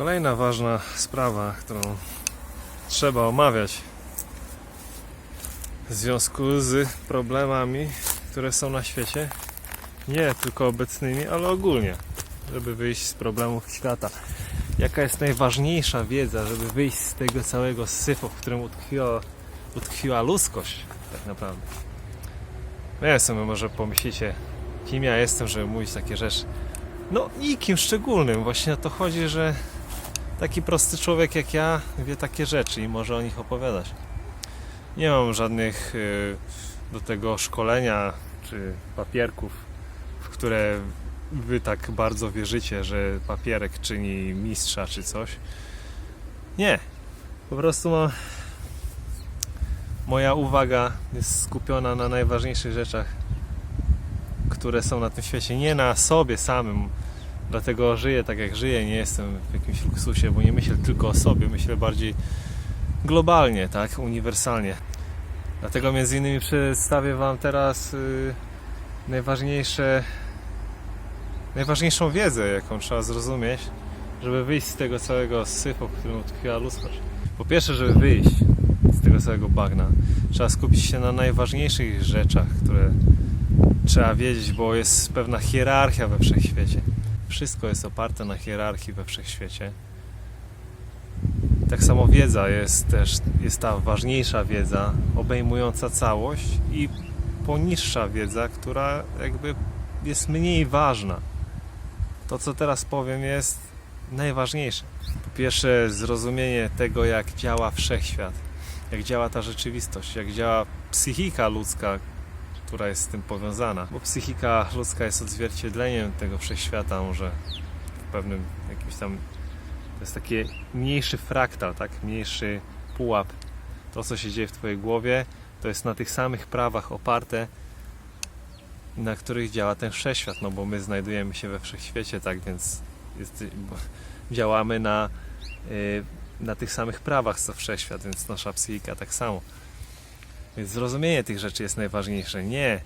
Kolejna ważna sprawa, którą trzeba omawiać w związku z problemami, które są na świecie. Nie tylko obecnymi, ale ogólnie, żeby wyjść z problemów świata. Jaka jest najważniejsza wiedza, żeby wyjść z tego całego syfu, w którym utkwiła, utkwiła ludzkość, tak naprawdę. Nie wiem, sobie może pomyślicie, kim ja jestem, żeby mówić takie rzeczy. No, nikim szczególnym. Właśnie o to chodzi, że taki prosty człowiek jak ja wie takie rzeczy i może o nich opowiadać. Nie mam żadnych y, do tego szkolenia czy papierków, w które wy tak bardzo wierzycie, że papierek czyni mistrza czy coś. Nie. Po prostu mam... moja uwaga jest skupiona na najważniejszych rzeczach, które są na tym świecie. Nie na sobie samym, Dlatego żyję tak jak żyję, nie jestem w jakimś luksusie, bo nie myślę tylko o sobie, myślę bardziej globalnie, tak, uniwersalnie. Dlatego między innymi przedstawię Wam teraz y, najważniejsze, najważniejszą wiedzę, jaką trzeba zrozumieć, żeby wyjść z tego całego syfu, w którym utkwiła ludzkość. Po pierwsze, żeby wyjść z tego całego bagna, trzeba skupić się na najważniejszych rzeczach, które trzeba wiedzieć, bo jest pewna hierarchia we wszechświecie. Wszystko jest oparte na hierarchii we wszechświecie. Tak samo wiedza jest też jest ta ważniejsza wiedza, obejmująca całość i poniższa wiedza, która jakby jest mniej ważna. To, co teraz powiem, jest najważniejsze. Po pierwsze, zrozumienie tego, jak działa wszechświat, jak działa ta rzeczywistość, jak działa psychika ludzka, która jest z tym powiązana. Bo psychika ludzka jest odzwierciedleniem tego wszechświata, może w pewnym jakimś tam. To jest taki mniejszy fraktal, tak? Mniejszy pułap. To, co się dzieje w Twojej głowie, to jest na tych samych prawach oparte, na których działa ten wszechświat. No bo my znajdujemy się we wszechświecie, tak więc jest, działamy na, y, na tych samych prawach co wszechświat, więc nasza psychika tak samo. Więc zrozumienie tych rzeczy jest najważniejsze. Nie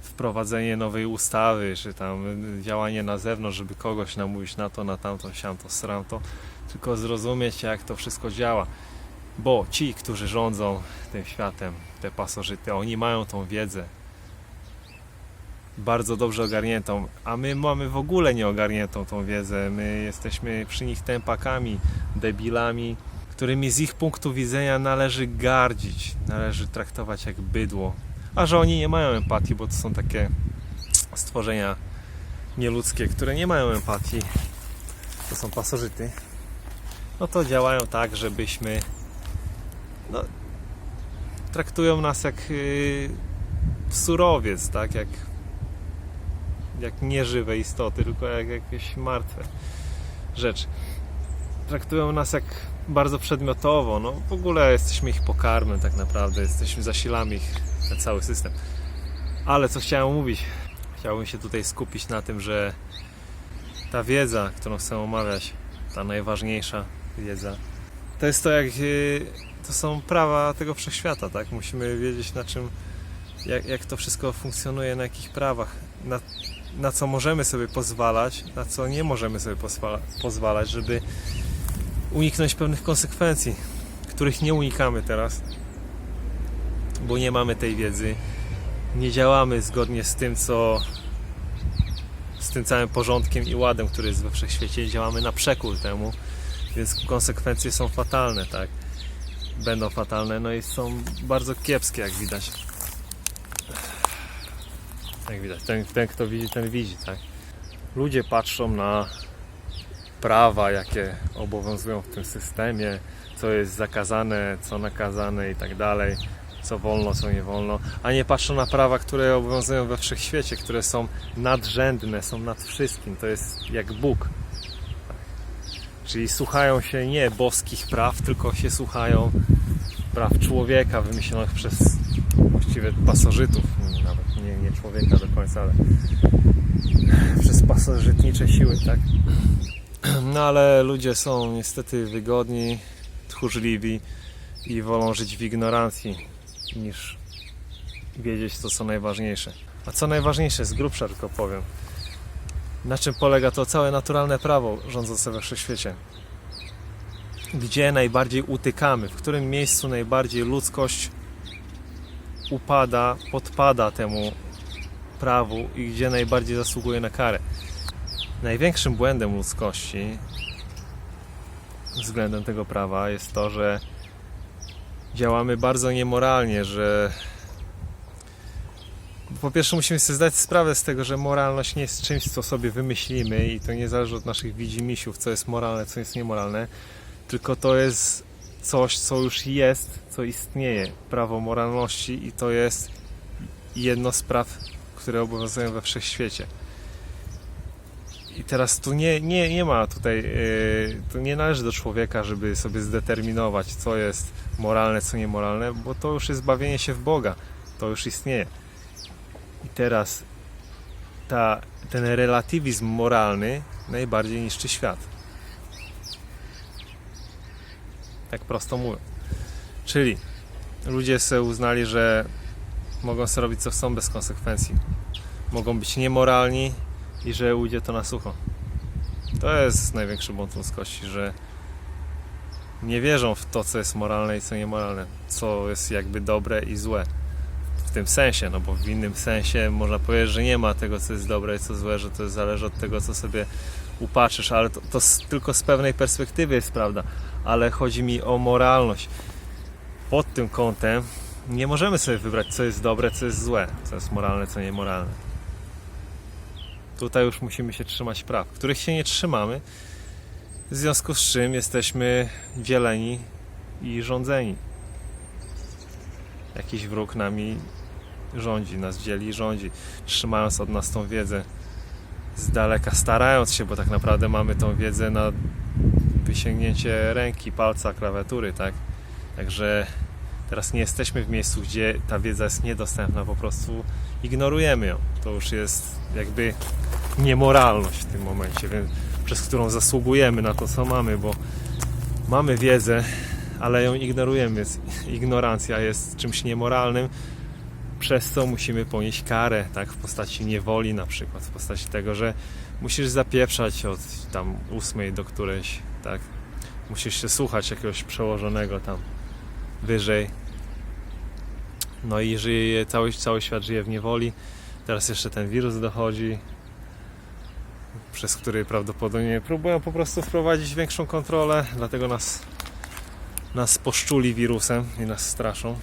wprowadzenie nowej ustawy, czy tam działanie na zewnątrz, żeby kogoś namówić na to, na tamto, siamto, sramto, tylko zrozumieć, jak to wszystko działa. Bo ci, którzy rządzą tym światem, te pasożyty, oni mają tą wiedzę bardzo dobrze ogarniętą, a my mamy w ogóle nieogarniętą tą wiedzę. My jesteśmy przy nich tempakami, debilami, którymi z ich punktu widzenia należy gardzić, należy traktować jak bydło. A że oni nie mają empatii, bo to są takie stworzenia nieludzkie, które nie mają empatii, to są pasożyty, no to działają tak, żebyśmy no, traktują nas jak yy, surowiec, tak, jak jak nieżywe istoty, tylko jak jakieś martwe rzeczy. Traktują nas jak bardzo przedmiotowo. No, w ogóle jesteśmy ich pokarmem tak naprawdę, jesteśmy zasilamy ich ten cały system. Ale co chciałem mówić? Chciałbym się tutaj skupić na tym, że ta wiedza, którą chcę omawiać, ta najważniejsza wiedza, to jest to, jak yy, to są prawa tego wszechświata, tak? Musimy wiedzieć na czym, jak, jak to wszystko funkcjonuje, na jakich prawach, na, na co możemy sobie pozwalać, na co nie możemy sobie pozwala, pozwalać, żeby uniknąć pewnych konsekwencji, których nie unikamy teraz, bo nie mamy tej wiedzy. Nie działamy zgodnie z tym, co z tym całym porządkiem i ładem, który jest we wszechświecie. Działamy na przekór temu, więc konsekwencje są fatalne, tak? Będą fatalne, no i są bardzo kiepskie, jak widać. Jak widać, ten, ten kto widzi, ten widzi, tak? Ludzie patrzą na prawa, jakie obowiązują w tym systemie, co jest zakazane, co nakazane i tak dalej, co wolno, co nie wolno, a nie patrzą na prawa, które obowiązują we wszechświecie, które są nadrzędne, są nad wszystkim. To jest jak Bóg. Czyli słuchają się nie boskich praw, tylko się słuchają praw człowieka wymyślonych przez właściwie pasożytów, nawet nie, nie człowieka do końca, ale przez pasożytnicze siły, tak? No ale ludzie są niestety wygodni, tchórzliwi i wolą żyć w ignorancji niż wiedzieć to, co najważniejsze. A co najważniejsze, z grubsza tylko powiem. Na czym polega to całe naturalne prawo rządzące we wszechświecie? gdzie najbardziej utykamy, w którym miejscu najbardziej ludzkość upada, podpada temu prawu i gdzie najbardziej zasługuje na karę. Największym błędem ludzkości względem tego prawa jest to, że działamy bardzo niemoralnie, że po pierwsze musimy sobie zdać sprawę z tego, że moralność nie jest czymś, co sobie wymyślimy i to nie zależy od naszych widzimisiów, co jest moralne, co jest niemoralne, tylko to jest coś, co już jest, co istnieje, prawo moralności i to jest jedno z praw, które obowiązują we wszechświecie. I teraz tu nie, nie, nie ma tutaj, yy, to nie należy do człowieka, żeby sobie zdeterminować, co jest moralne, co niemoralne, bo to już jest bawienie się w Boga, to już istnieje. I teraz ta, ten relatywizm moralny najbardziej niszczy świat. Tak prosto mówiąc. Czyli ludzie sobie uznali, że mogą sobie robić co chcą bez konsekwencji. Mogą być niemoralni i że ujdzie to na sucho. To jest największy błąd ludzkości, że nie wierzą w to, co jest moralne i co niemoralne, co jest jakby dobre i złe. W tym sensie, no bo w innym sensie można powiedzieć, że nie ma tego, co jest dobre i co złe, że to zależy od tego, co sobie upatrzysz, ale to, to z, tylko z pewnej perspektywy jest prawda. Ale chodzi mi o moralność. Pod tym kątem nie możemy sobie wybrać, co jest dobre, co jest złe, co jest moralne, co niemoralne. Tutaj już musimy się trzymać praw, których się nie trzymamy, w związku z czym jesteśmy dzieleni i rządzeni. Jakiś wróg nami rządzi, nas dzieli i rządzi, trzymając od nas tą wiedzę z daleka, starając się, bo tak naprawdę mamy tą wiedzę na wysięgnięcie ręki, palca, klawiatury, tak? Także teraz nie jesteśmy w miejscu, gdzie ta wiedza jest niedostępna, po prostu ignorujemy ją. To już jest jakby niemoralność w tym momencie, więc, przez którą zasługujemy na to, co mamy, bo mamy wiedzę, ale ją ignorujemy, więc ignorancja jest czymś niemoralnym, przez co musimy ponieść karę, tak, w postaci niewoli na przykład, w postaci tego, że musisz zapieprzać od tam ósmej do którejś, tak, musisz się słuchać jakiegoś przełożonego tam wyżej. No i żyje, cały, cały świat żyje w niewoli. Teraz jeszcze ten wirus dochodzi, przez który prawdopodobnie próbują po prostu wprowadzić większą kontrolę, dlatego nas, nas poszczuli wirusem i nas straszą.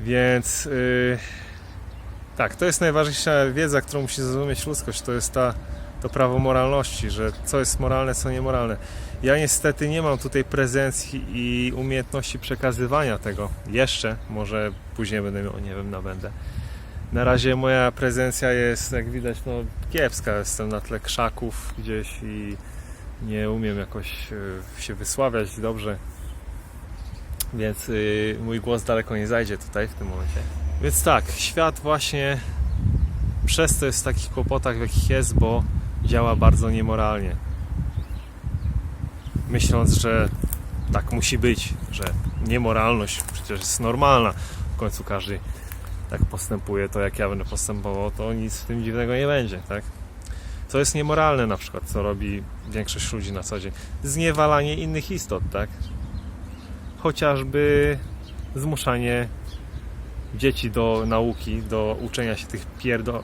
Więc yy, tak, to jest najważniejsza wiedza, którą musi zrozumieć ludzkość. To jest ta, to prawo moralności, że co jest moralne, co niemoralne. Ja niestety nie mam tutaj prezencji i umiejętności przekazywania tego. Jeszcze, może później będę miał, nie wiem, nabędę. Na razie moja prezencja jest, jak widać, no kiepska. Jestem na tle krzaków gdzieś i nie umiem jakoś e, się wysławiać dobrze. Więc y, mój głos daleko nie zajdzie tutaj w tym momencie. Więc tak, świat właśnie przez to jest w takich kłopotach, w jakich jest, bo działa bardzo niemoralnie. Myśląc, że tak musi być, że niemoralność przecież jest normalna. W końcu każdy tak postępuje, to jak ja będę postępował, to nic w tym dziwnego nie będzie, tak? Co jest niemoralne na przykład, co robi większość ludzi na co dzień? Zniewalanie innych istot, tak? Chociażby zmuszanie dzieci do nauki, do uczenia się tych pierdo...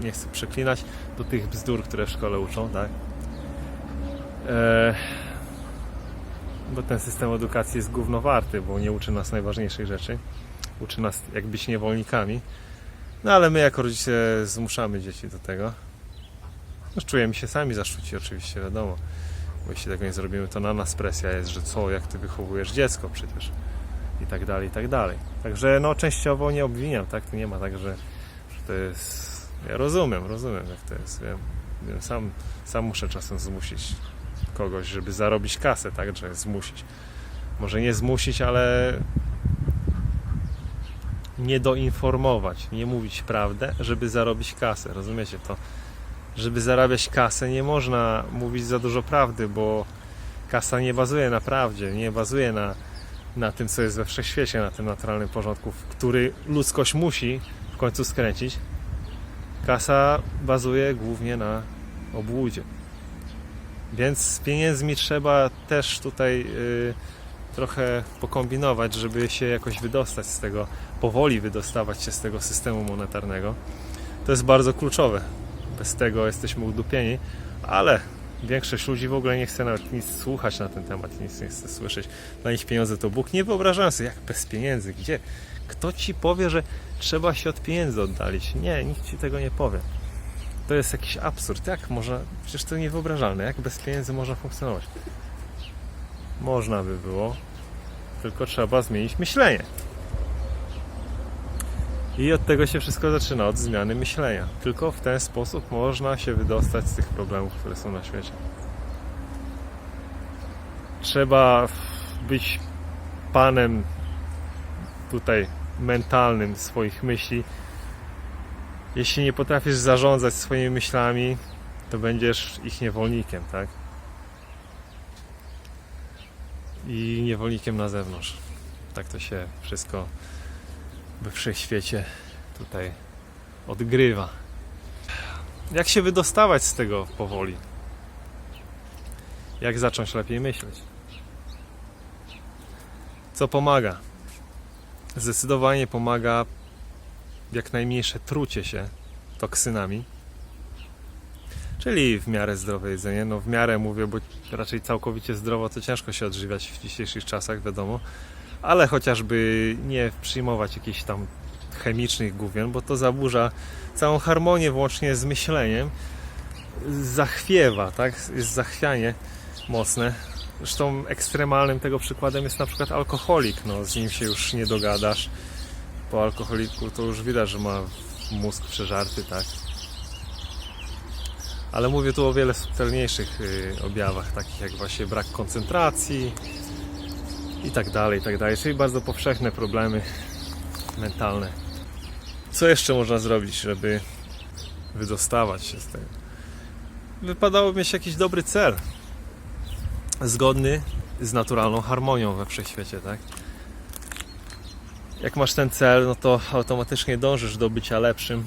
y, nie chcę przeklinać, do tych bzdur, które w szkole uczą, tak? E... Bo ten system edukacji jest gównowarty, bo nie uczy nas najważniejszych rzeczy. Uczy nas jak być niewolnikami. No ale my jako rodzice zmuszamy dzieci do tego. No, czujemy się sami zaszczuci oczywiście, wiadomo. Bo jeśli tego nie zrobimy, to na nas presja jest, że co, jak ty wychowujesz dziecko przecież i tak dalej, i tak dalej. Także no częściowo nie obwiniam, tak? Nie ma tak, że, że to jest... Ja rozumiem, rozumiem jak to jest, wiem. wiem sam, sam muszę czasem zmusić kogoś, żeby zarobić kasę, tak? Że zmusić. Może nie zmusić, ale nie doinformować, nie mówić prawdę, żeby zarobić kasę. Rozumiecie to? Żeby zarabiać kasę, nie można mówić za dużo prawdy, bo kasa nie bazuje na prawdzie, nie bazuje na, na tym, co jest we wszechświecie, na tym naturalnym porządku, w który ludzkość musi w końcu skręcić. kasa bazuje głównie na obłudzie. Więc z pieniędzmi trzeba też tutaj y, trochę pokombinować, żeby się jakoś wydostać z tego, powoli wydostawać się z tego systemu monetarnego. To jest bardzo kluczowe. Bez tego jesteśmy udupieni, ale większość ludzi w ogóle nie chce nawet nic słuchać na ten temat, nic nie chce słyszeć. Dla nich pieniądze to Bóg. Nie wyobrażają sobie, jak bez pieniędzy, gdzie? Kto ci powie, że trzeba się od pieniędzy oddalić? Nie, nikt ci tego nie powie. To jest jakiś absurd. Jak można? Przecież to niewyobrażalne. Jak bez pieniędzy można funkcjonować? Można by było, tylko trzeba zmienić myślenie. I od tego się wszystko zaczyna, od zmiany myślenia. Tylko w ten sposób można się wydostać z tych problemów, które są na świecie. Trzeba być panem tutaj mentalnym swoich myśli. Jeśli nie potrafisz zarządzać swoimi myślami, to będziesz ich niewolnikiem, tak? I niewolnikiem na zewnątrz. Tak to się wszystko we wszechświecie tutaj odgrywa. Jak się wydostawać z tego powoli? Jak zacząć lepiej myśleć? Co pomaga? Zdecydowanie pomaga jak najmniejsze trucie się toksynami. Czyli w miarę zdrowe jedzenie. No w miarę mówię, bo raczej całkowicie zdrowo to ciężko się odżywiać w dzisiejszych czasach, wiadomo ale chociażby nie przyjmować jakichś tam chemicznych główien, bo to zaburza całą harmonię włącznie z myśleniem. Zachwiewa, tak? Jest zachwianie mocne. Zresztą ekstremalnym tego przykładem jest na przykład alkoholik. No, z nim się już nie dogadasz. Po alkoholiku to już widać, że ma mózg przeżarty, tak? Ale mówię tu o wiele subtelniejszych y, objawach, takich jak właśnie brak koncentracji, i tak dalej, i tak dalej. Czyli bardzo powszechne problemy mentalne. Co jeszcze można zrobić, żeby wydostawać się z tego? Wypadałoby mieć jakiś dobry cel, zgodny z naturalną harmonią we wszechświecie, tak? Jak masz ten cel, no to automatycznie dążysz do bycia lepszym,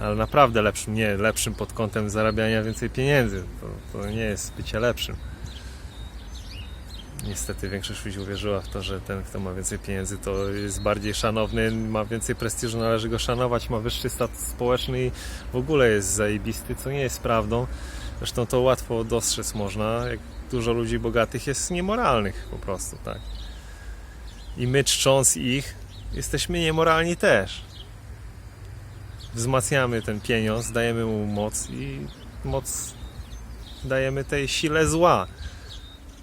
ale naprawdę lepszym, nie lepszym pod kątem zarabiania więcej pieniędzy. To, to nie jest bycie lepszym niestety większość ludzi uwierzyła w to, że ten, kto ma więcej pieniędzy, to jest bardziej szanowny, ma więcej prestiżu, należy go szanować, ma wyższy status społeczny i w ogóle jest zajebisty, co nie jest prawdą. Zresztą to łatwo dostrzec można, jak dużo ludzi bogatych jest niemoralnych po prostu, tak. I my czcząc ich, jesteśmy niemoralni też. Wzmacniamy ten pieniądz, dajemy mu moc i moc dajemy tej sile zła.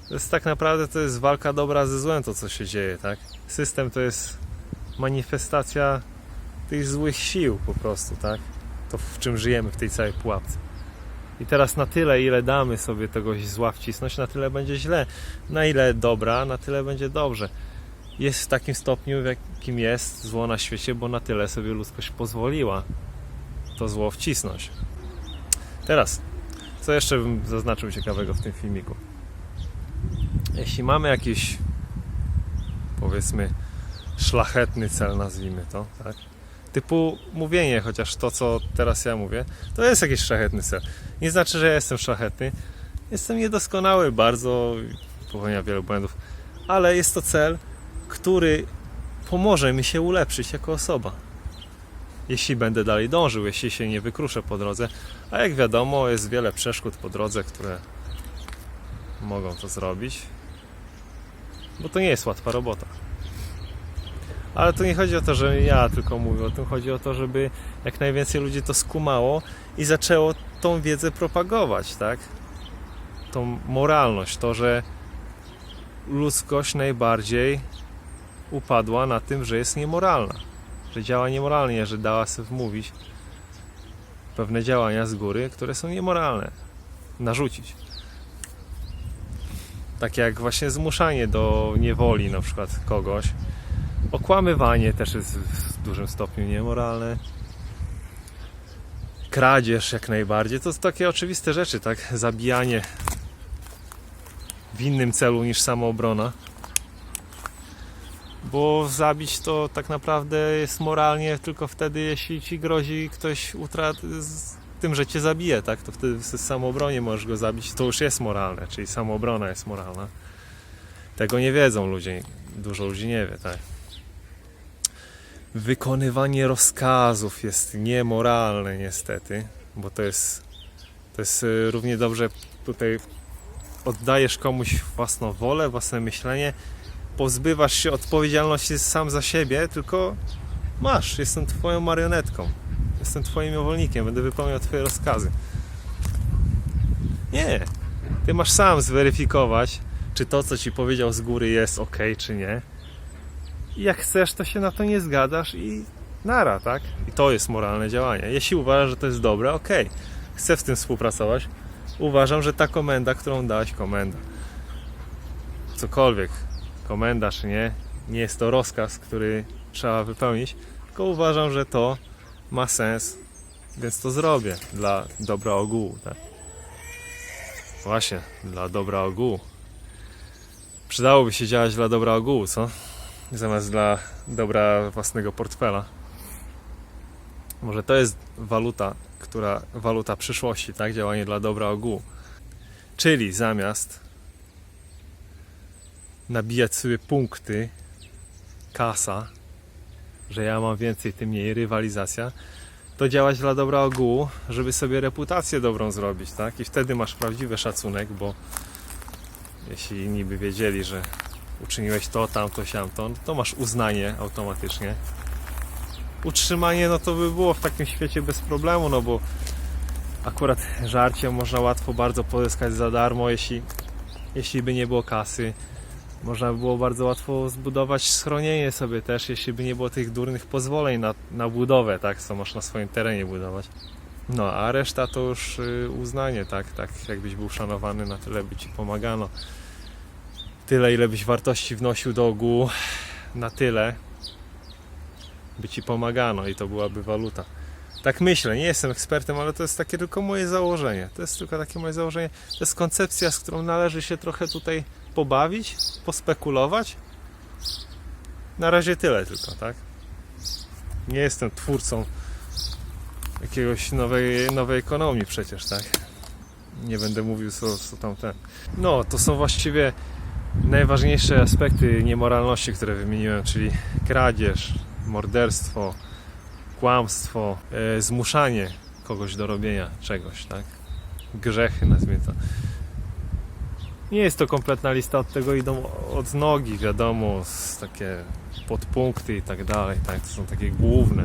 To jest tak naprawdę to jest walka dobra ze złem to co się dzieje, tak? System to jest manifestacja tych złych sił po prostu, tak? To w czym żyjemy w tej całej pułapce. I teraz na tyle, ile damy sobie tego zła wcisnąć, na tyle będzie źle. Na ile dobra, na tyle będzie dobrze. Jest w takim stopniu, w jakim jest zło na świecie, bo na tyle sobie ludzkość pozwoliła to zło wcisnąć. Teraz, co jeszcze bym zaznaczył ciekawego w tym filmiku? Jeśli mamy jakiś powiedzmy szlachetny cel, nazwijmy to, tak? Typu mówienie, chociaż to, co teraz ja mówię, to jest jakiś szlachetny cel. Nie znaczy, że ja jestem szlachetny. Jestem niedoskonały bardzo, popełniam wiele błędów, ale jest to cel, który pomoże mi się ulepszyć jako osoba. Jeśli będę dalej dążył, jeśli się nie wykruszę po drodze, a jak wiadomo, jest wiele przeszkód po drodze, które mogą to zrobić bo to nie jest łatwa robota. Ale tu nie chodzi o to, że ja tylko mówię o tym, chodzi o to, żeby jak najwięcej ludzi to skumało i zaczęło tą wiedzę propagować, tak? Tą moralność, to, że ludzkość najbardziej upadła na tym, że jest niemoralna, że działa niemoralnie, że dała sobie wmówić pewne działania z góry, które są niemoralne, narzucić. Takie jak właśnie zmuszanie do niewoli na przykład kogoś. Okłamywanie też jest w dużym stopniu niemoralne. Kradzież jak najbardziej. To są takie oczywiste rzeczy, tak? Zabijanie w innym celu niż samoobrona. Bo zabić to tak naprawdę jest moralnie tylko wtedy, jeśli ci grozi ktoś utrat tym, że cię zabije, tak? To wtedy w samoobronie możesz go zabić, to już jest moralne, czyli samoobrona jest moralna. Tego nie wiedzą ludzie, dużo ludzi nie wie, tak? Wykonywanie rozkazów jest niemoralne niestety, bo to jest, to jest y, równie dobrze tutaj oddajesz komuś własną wolę, własne myślenie, pozbywasz się odpowiedzialności sam za siebie, tylko masz, jestem twoją marionetką, jestem twoim niewolnikiem, będę wypełniał twoje rozkazy. Nie, ty masz sam zweryfikować, czy to, co ci powiedział z góry jest ok, czy nie. I jak chcesz, to się na to nie zgadzasz i nara, tak? I to jest moralne działanie. Jeśli uważasz, że to jest dobre, ok, chcę w tym współpracować, uważam, że ta komenda, którą dałeś, komenda, cokolwiek, komenda czy nie, nie jest to rozkaz, który trzeba wypełnić, tylko uważam, że to ma sens, więc to zrobię dla dobra ogółu, tak? Właśnie, dla dobra ogółu. Przydałoby się działać dla dobra ogółu, co? Zamiast dla dobra własnego portfela. Może to jest waluta, która waluta przyszłości, tak? Działanie dla dobra ogółu. Czyli zamiast nabijać sobie punkty, kasa, że ja mam więcej, tym mniej, rywalizacja, to działać dla dobra ogółu, żeby sobie reputację dobrą zrobić, tak? I wtedy masz prawdziwy szacunek, bo jeśli inni by wiedzieli, że uczyniłeś to, tamto, siamto, no to masz uznanie automatycznie. Utrzymanie, no to by było w takim świecie bez problemu, no bo akurat żarcie można łatwo bardzo pozyskać za darmo, jeśli, jeśli by nie było kasy. Można by było bardzo łatwo zbudować schronienie sobie też, jeśli by nie było tych durnych pozwoleń na, na budowę, tak, co masz na swoim terenie budować. No, a reszta to już y, uznanie, tak, tak, jakbyś był szanowany, na tyle by ci pomagano. Tyle, ile byś wartości wnosił do ogółu, na tyle by ci pomagano i to byłaby waluta. Tak myślę, nie jestem ekspertem, ale to jest takie tylko moje założenie. To jest tylko takie moje założenie. To jest koncepcja, z którą należy się trochę tutaj pobawić, pospekulować. Na razie tyle tylko, tak? Nie jestem twórcą jakiegoś nowej, nowej ekonomii przecież, tak? Nie będę mówił co, co tam ten. No, to są właściwie najważniejsze aspekty niemoralności, które wymieniłem, czyli kradzież, morderstwo, kłamstwo, e, zmuszanie kogoś do robienia czegoś, tak? Grzechy, nazwijmy to. Nie jest to kompletna lista, od tego idą od nogi, wiadomo, z takie podpunkty i tak dalej, tak? To są takie główne,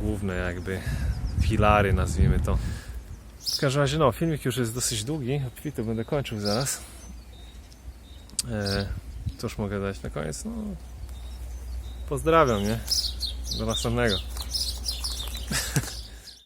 główne jakby filary, nazwijmy to. W każdym razie, no, filmik już jest dosyć długi, obfity, będę kończył zaraz. E, cóż mogę dać na koniec? No, pozdrawiam, nie? Do następnego.